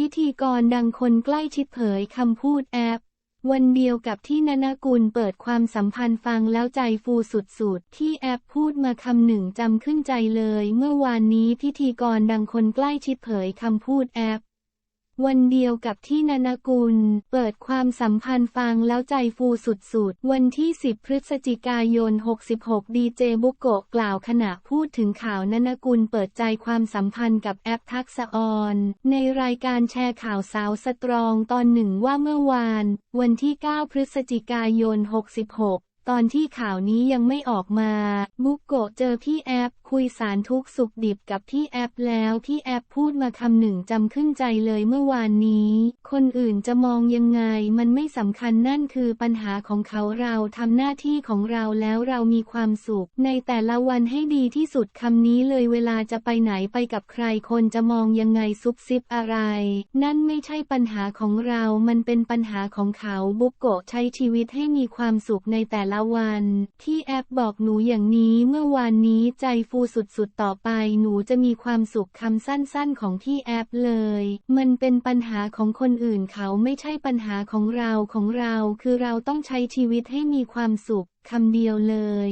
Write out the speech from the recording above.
พิธีกรดังคนใกล้ชิดเผยคำพูดแอป วันเดียวกับที่นนกุลเปิดความสัมพันธ์ฟังแล้วใจฟูสุดๆ ที่แอปพูดมาคำหนึ่งจำขึ้นใจเลย เมื่อวานนี้พิธีกรดังคนใกล้ชิดเผยคำพูดแอป วันเดียวกับที่นนกุล เปิดความสัมพันธ์ฟังแล้วใจฟูสุดๆ วันที่ 10 พฤศจิกายน 66 ดีเจบุกโกะกล่าวขณะพูดถึงข่าวนนกุลเปิดใจความสัมพันธ์กับแอปทักษออน ในรายการแชร์ข่าวสาวสตรองตอนหนึ่งว่าเมื่อวาน วันที่ 9 พฤศจิกายน 66ตอนที่ข่าวนี้ยังไม่ออกมา บุกโกะเจอพี่แอปคุยสารทุกสุขดิบกับพี่แอปแล้วพี่แอปพูดมาคำหนึ่งจำขึ้นใจเลยเมื่อวานนี้ คนอื่นจะมองยังไงมันไม่สำคัญนั่นคือปัญหาของเขาเราทำหน้าที่ของเราแล้วเรามีความสุข ในแต่ละวันให้ดีที่สุดคำนี้เลยเวลาจะไปไหนไปกับใครคนจะมองยังไงซุบซิบอะไร นั่นไม่ใช่ปัญหาของเรา มันเป็นปัญหาของเขาบุกโกะใช้ชีวิตให้มีความสุขในแต่ละวัน ที่แอปบอกหนูอย่างนี้เมื่อวานนี้ใจฟูสุดๆ ต่อไปหนูจะมีความสุขคำสั้นๆของพี่แอปเลย มันเป็นปัญหาของคนอื่นเขาไม่ใช่ปัญหาของเราของเรา คือเราต้องใช้ชีวิตให้มีความสุขคำเดียวเลย